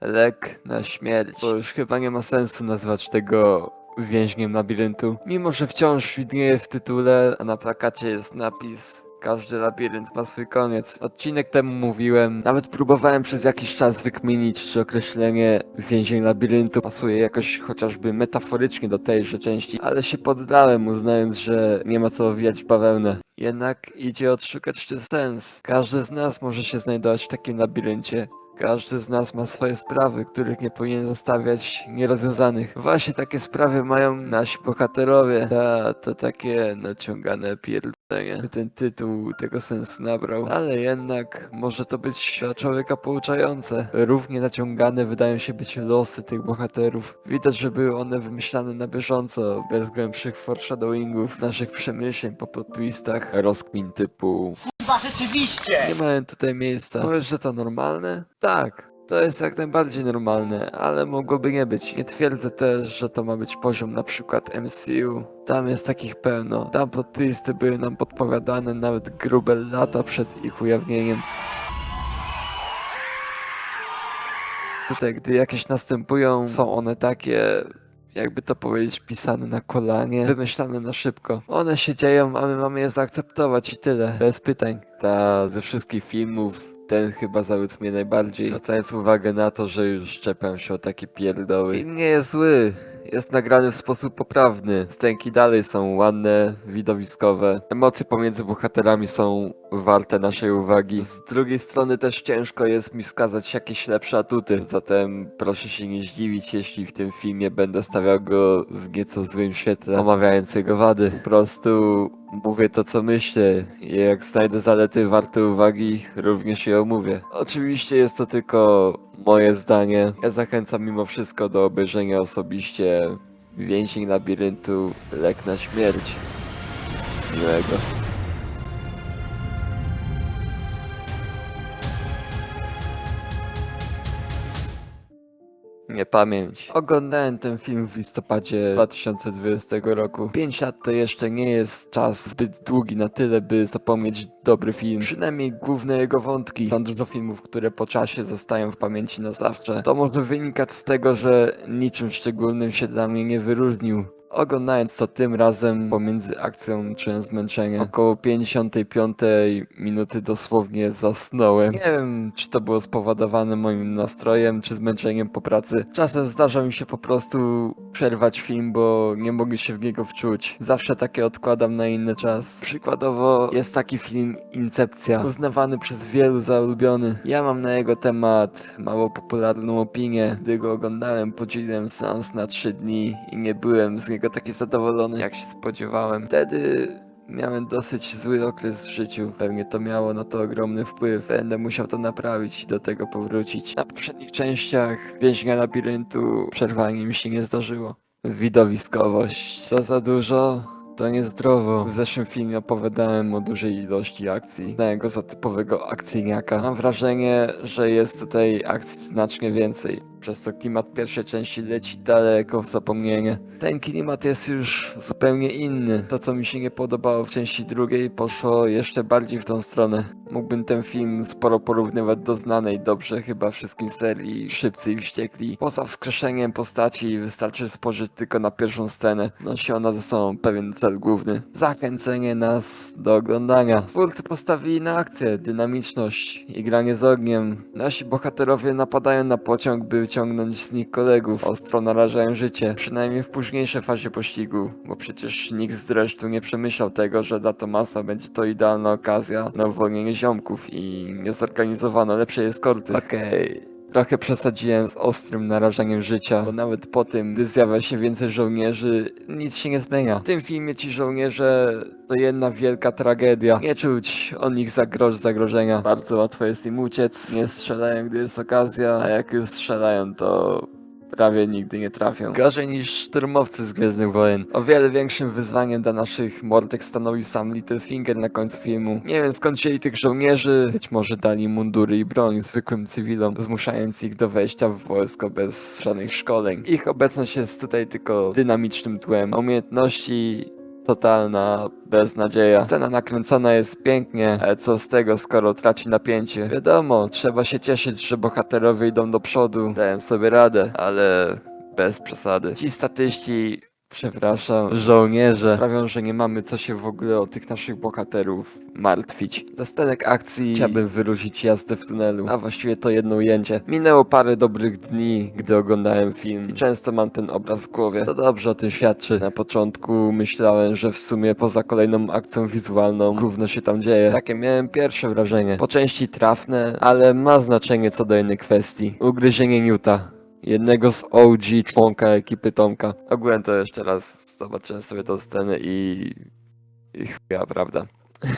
Lek na śmierć. Bo już chyba nie ma sensu nazwać tego więźniem labiryntu. Mimo, że wciąż widnieje w tytule, a na plakacie jest napis każdy labirynt ma swój koniec. Odcinek temu mówiłem, nawet próbowałem przez jakiś czas wykminić, czy określenie więzień labiryntu pasuje jakoś chociażby metaforycznie do tejże części, ale się poddałem, uznając, że nie ma co owijać bawełnę. Jednak idzie odszukać czy sens. Każdy z nas może się znajdować w takim labiryncie. Każdy z nas ma swoje sprawy, których nie powinien zostawiać nierozwiązanych. Właśnie takie sprawy mają nasi bohaterowie. Ta, to takie naciągane pierdolenie. Ten tytuł tego sens nabrał. Ale jednak może to być dla człowieka pouczające. Równie naciągane wydają się być losy tych bohaterów. Widać, że były one wymyślane na bieżąco, bez głębszych foreshadowingów, naszych przemyśleń po plot twistach, rozkmin typu Chyba rzeczywiście! nie mają tutaj miejsca. Powiesz, że to normalne? Tak. To jest jak najbardziej normalne, ale mogłoby nie być. Nie twierdzę też, że to ma być poziom na przykład MCU. Tam jest takich pełno. Tam plot twisty były nam podpowiadane nawet grube lata przed ich ujawnieniem. Tutaj, gdy jakieś następują, są one takie jakby to powiedzieć, pisane na kolanie, wymyślane na szybko. One się dzieją, a my mamy je zaakceptować i tyle, bez pytań. Ta ze wszystkich filmów, ten chyba zawiódł mnie najbardziej, zwracając uwagę na to, że już szczepiam się o takie pierdoły. Film nie jest zły, jest nagrany w sposób poprawny. Stęki dalej są ładne, widowiskowe. Emocje pomiędzy bohaterami są warte naszej uwagi. Z drugiej strony też ciężko jest mi wskazać jakieś lepsze atuty. Zatem proszę się nie zdziwić, jeśli w tym filmie będę stawiał go w nieco złym świetle, omawiając jego wady. Po prostu mówię to co myślę i jak znajdę zalety warte uwagi, również je omówię. Oczywiście jest to tylko moje zdanie. Ja zachęcam mimo wszystko do obejrzenia osobiście Więzień Labiryntu Lek na Śmierć. Miłego. Nie pamięć. Oglądałem ten film w listopadzie 2020 roku. 5 lat to jeszcze nie jest czas zbyt długi na tyle, by zapomnieć dobry film. Przynajmniej główne jego wątki. Są dużo filmów, które po czasie zostają w pamięci na zawsze. To może wynikać z tego, że niczym szczególnym się dla mnie nie wyróżnił. Oglądając to tym razem pomiędzy akcją czułem zmęczenie. Około 55 minuty dosłownie zasnąłem. Nie wiem, czy to było spowodowane moim nastrojem, czy zmęczeniem po pracy. Czasem zdarza mi się po prostu przerwać film, bo nie mogę się w niego wczuć. Zawsze takie odkładam na inny czas. Przykładowo jest taki film Incepcja, uznawany przez wielu za ulubiony. Ja mam na jego temat mało popularną opinię. Gdy go oglądałem, podzieliłem seans na 3 dni i nie byłem z niego taki zadowolony, jak się spodziewałem. Wtedy miałem dosyć zły okres w życiu. Pewnie to miało na to ogromny wpływ. Będę musiał to naprawić i do tego powrócić. Na poprzednich częściach Więźnia Labiryntu przerwanie mi się nie zdarzyło. Widowiskowość. Co za dużo, to niezdrowo. W zeszłym filmie opowiadałem o dużej ilości akcji. Znaję go za typowego akcyjniaka. Mam wrażenie, że jest tutaj akcji znacznie więcej. Przez to klimat pierwszej części leci daleko w zapomnienie. Ten klimat jest już zupełnie inny. To, co mi się nie podobało w części drugiej, poszło jeszcze bardziej w tą stronę. Mógłbym ten film sporo porównywać do znanej dobrze chyba wszystkim serii Szybcy i Wściekli. Poza wskrzeszeniem postaci wystarczy spojrzeć tylko na pierwszą scenę. Nosi ona ze sobą pewien cel główny. Zachęcenie nas do oglądania. Twórcy postawili na akcję, dynamiczność i granie z ogniem. Nasi bohaterowie napadają na pociąg, by wyciągnąć z nich kolegów. Ostro narażają życie, przynajmniej w późniejszej fazie pościgu, bo przecież nikt z resztu nie przemyślał tego, że dla Tomasa będzie to idealna okazja na uwolnienie ziomków i nie zorganizowano lepszej eskorty. Okej. Trochę przesadziłem z ostrym narażaniem życia, bo nawet po tym, gdy zjawia się więcej żołnierzy, nic się nie zmienia. W tym filmie ci żołnierze to jedna wielka tragedia. Nie czuć o nich za grosz zagrożenia. Bardzo łatwo jest im uciec. Nie strzelają, gdy jest okazja, a jak już strzelają, to prawie nigdy nie trafią. Gorzej niż szturmowcy z Gwiezdnych Wojen. O wiele większym wyzwaniem dla naszych mordek stanowi sam Littlefinger na końcu filmu. Nie wiem skąd wzięli tych żołnierzy, być może dali mundury i broń zwykłym cywilom, zmuszając ich do wejścia w wojsko bez żadnych szkoleń. Ich obecność jest tutaj tylko dynamicznym tłem. Umiejętności totalna beznadzieja. Scena nakręcona jest pięknie, ale co z tego, skoro traci napięcie? Wiadomo, trzeba się cieszyć, że bohaterowie idą do przodu, dają sobie radę, ale bez przesady. Ci statyści, przepraszam, żołnierze, sprawią, że nie mamy co się w ogóle o tych naszych bohaterów martwić. Ze akcji chciałbym wyróżnić jazdę w tunelu, a właściwie to jedno ujęcie. Minęło parę dobrych dni, gdy oglądałem film i często mam ten obraz w głowie. To dobrze o tym świadczy. Na początku myślałem, że w sumie poza kolejną akcją wizualną gówno się tam dzieje. Takie miałem pierwsze wrażenie. Po części trafne, ale ma znaczenie co do innej kwestii. Ugryzienie Newta. Jednego z OG członka ekipy Tomka. Ogółem to jeszcze raz zobaczyłem sobie tą scenę i... I chuja, prawda.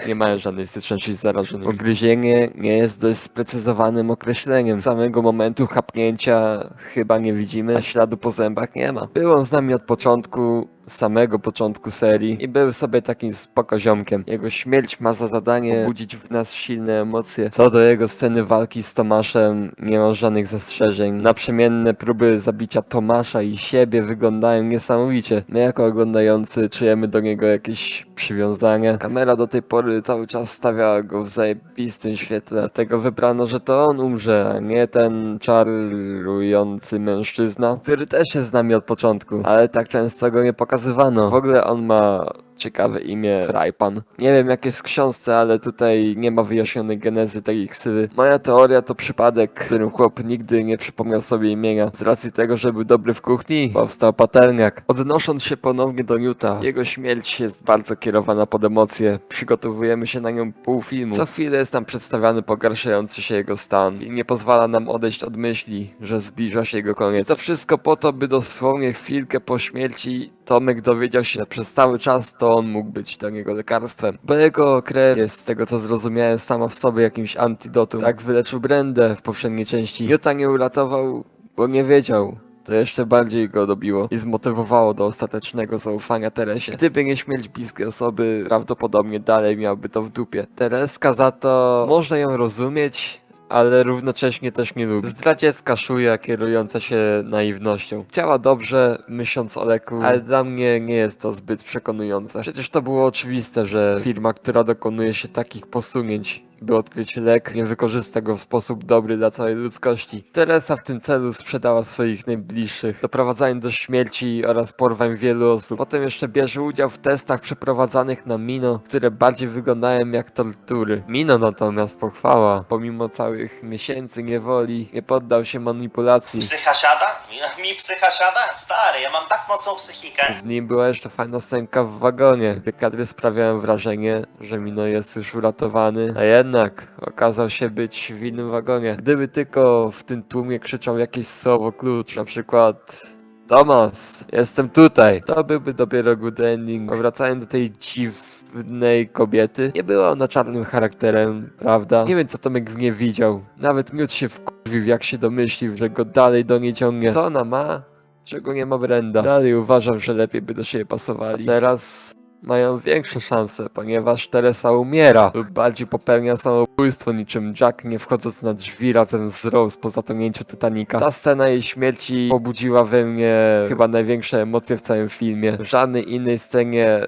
Nie mają żadnej styczności z zarażeniem. Ugryzienie nie jest dość sprecyzowanym określeniem. Samego momentu chapnięcia chyba nie widzimy, a śladu po zębach nie ma. Był on z nami od początku, samego początku serii i był sobie takim spoko ziomkiem. Jego śmierć ma za zadanie budzić w nas silne emocje. Co do jego sceny walki z Tomaszem, nie mam żadnych zastrzeżeń. Naprzemienne próby zabicia Tomasza i siebie wyglądają niesamowicie. My jako oglądający czujemy do niego jakieś przywiązanie. Kamera do tej pory cały czas stawia go w zajebistym świetle. Dlatego wybrano, że to on umrze, a nie ten czarujący mężczyzna, który też jest z nami od początku, ale tak często go nie pokazywano. W ogóle on ma ciekawe imię Frajpan. Nie wiem jak jest w książce, ale tutaj nie ma wyjaśnionej genezy tej ksywy. Moja teoria to przypadek, w którym chłop nigdy nie przypomniał sobie imienia. Z racji tego, że był dobry w kuchni, powstał patelniak. Odnosząc się ponownie do Newta, jego śmierć jest bardzo kierowana pod emocje. Przygotowujemy się na nią pół filmu. Co chwilę jest nam przedstawiany pogarszający się jego stan i nie pozwala nam odejść od myśli, że zbliża się jego koniec. To wszystko po to, by dosłownie chwilkę po śmierci Tomek dowiedział się, przez cały czas to on mógł być dla niego lekarstwem. Bo jego krew jest, z tego co zrozumiałem, sama w sobie jakimś antidotum. Tak wyleczył Brendę w poprzedniej części. Jota nie uratował, bo nie wiedział. To jeszcze bardziej go dobiło i zmotywowało do ostatecznego zaufania Teresie. Gdyby nie śmierć bliskiej osoby, prawdopodobnie dalej miałby to w dupie. Tereska za to można ją rozumieć, ale równocześnie też nie lubi. Zdradziecka szuja kierująca się naiwnością. Chciała dobrze, myśląc o leku, ale dla mnie nie jest to zbyt przekonujące. Przecież to było oczywiste, że firma, która dokonuje się takich posunięć, by odkryć lek, nie wykorzysta go w sposób dobry dla całej ludzkości. Teresa w tym celu sprzedała swoich najbliższych, doprowadzając do śmierci oraz porwań wielu osób. Potem jeszcze bierze udział w testach przeprowadzanych na Mino, które bardziej wyglądają jak tortury. Mino natomiast pochwała, pomimo całych miesięcy niewoli, nie poddał się manipulacji. Psycha siada? Mi, mi psycha siada? Stary, ja mam tak mocną psychikę. Z nim była jeszcze fajna scenka w wagonie, gdy kadry sprawiają wrażenie, że Mino jest już uratowany, a jednak okazał się być w innym wagonie. Gdyby tylko w tym tłumie krzyczał jakieś słowo klucz, na przykład Tomas, jestem tutaj. To byłby dopiero good ending. A Wracając do tej dziwnej kobiety, nie była ona czarnym charakterem, prawda? Nie wiem co Tomek w niej widział. Nawet Miód się wkurwił jak się domyślił, że go dalej do niej ciągnie. Co ona ma? Czego nie ma Brenda. Dalej uważam, że lepiej by do siebie pasowali. Teraz mają większe szanse, ponieważ Teresa umiera lub bardziej popełnia samobójstwo niczym Jack nie wchodząc na drzwi razem z Rose po zatonięciu Titanica. Ta scena jej śmierci pobudziła we mnie chyba największe emocje w całym filmie. W żadnej innej scenie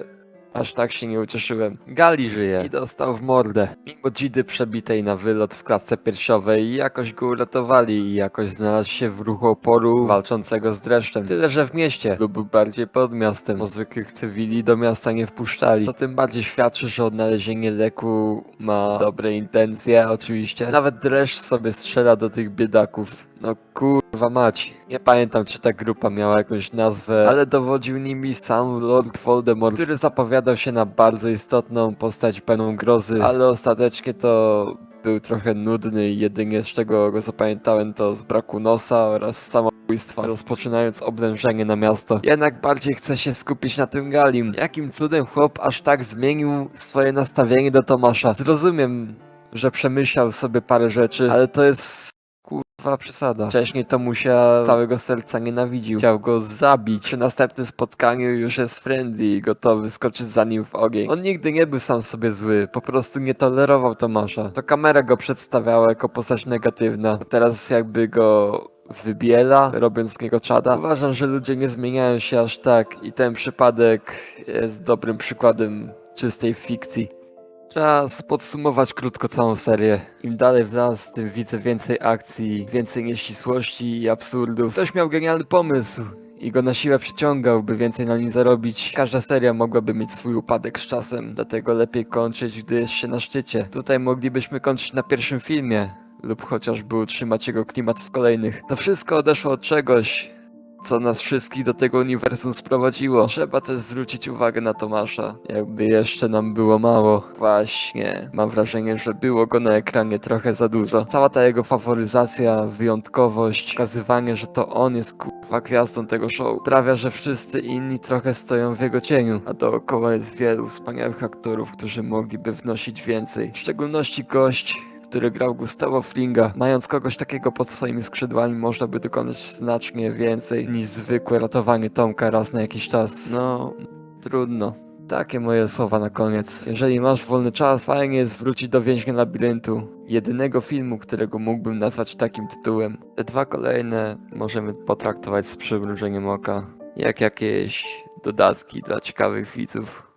Aż tak się nie ucieszyłem. Gali żyje i dostał w mordę. Mimo dzidy przebitej na wylot w klatce piersiowej jakoś go uratowali i jakoś znalazł się w ruchu oporu walczącego z dreszczem. Tyle, że w mieście lub bardziej pod miastem. Bo zwykłych cywili do miasta nie wpuszczali. Co tym bardziej świadczy, że odnalezienie leku ma dobre intencje oczywiście. Nawet dreszcz sobie strzela do tych biedaków. No kurwa mać. Nie pamiętam czy ta grupa miała jakąś nazwę, ale dowodził nimi sam Lord Voldemort, który zapowiadał się na bardzo istotną postać pełną grozy, ale ostatecznie to był trochę nudny i jedynie z czego go zapamiętałem to z braku nosa oraz samobójstwa, rozpoczynając oblężenie na miasto. Jednak bardziej chcę się skupić na tym Galim. Jakim cudem chłop aż tak zmienił swoje nastawienie do Tomasza. Zrozumiem, że przemyślał sobie parę rzeczy, ale to jest kurwa przesada. Wcześniej to musia całego serca nienawidził. Chciał go zabić. Przy następnym spotkaniu już jest friendly i gotowy skoczyć za nim w ogień. On nigdy nie był sam sobie zły, po prostu nie tolerował Tomasza. To kamera go przedstawiała jako postać negatywna. A teraz jakby go wybiela, robiąc z niego czada. Uważam, że ludzie nie zmieniają się aż tak i ten przypadek jest dobrym przykładem czystej fikcji. Czas podsumować krótko całą serię. Im dalej w las, tym widzę więcej akcji, więcej nieścisłości i absurdów. Ktoś miał genialny pomysł i go na siłę przyciągał, by więcej na nim zarobić. Każda seria mogłaby mieć swój upadek z czasem, dlatego lepiej kończyć, gdy jest się na szczycie. Tutaj moglibyśmy kończyć na pierwszym filmie, lub chociażby utrzymać jego klimat w kolejnych. To wszystko odeszło od czegoś, co nas wszystkich do tego uniwersum sprowadziło. Trzeba też zwrócić uwagę na Tomasza, jakby jeszcze nam było mało. Właśnie, mam wrażenie, że było go na ekranie trochę za dużo. Cała ta jego faworyzacja, wyjątkowość, pokazywanie, że to on jest kurwa gwiazdą tego show, sprawia, że wszyscy inni trochę stoją w jego cieniu, a dookoła jest wielu wspaniałych aktorów, którzy mogliby wnosić więcej. W szczególności gość, który grał Gustavo Fringa. Mając kogoś takiego pod swoimi skrzydłami, można by dokonać znacznie więcej niż zwykłe ratowanie Tomka raz na jakiś czas. No, trudno. Takie moje słowa na koniec. Jeżeli masz wolny czas, fajnie jest wrócić do Więźnia Labiryntu. Jedynego filmu, którego mógłbym nazwać takim tytułem. Te dwa kolejne możemy potraktować z przymrużeniem oka. Jak jakieś dodatki dla ciekawych widzów.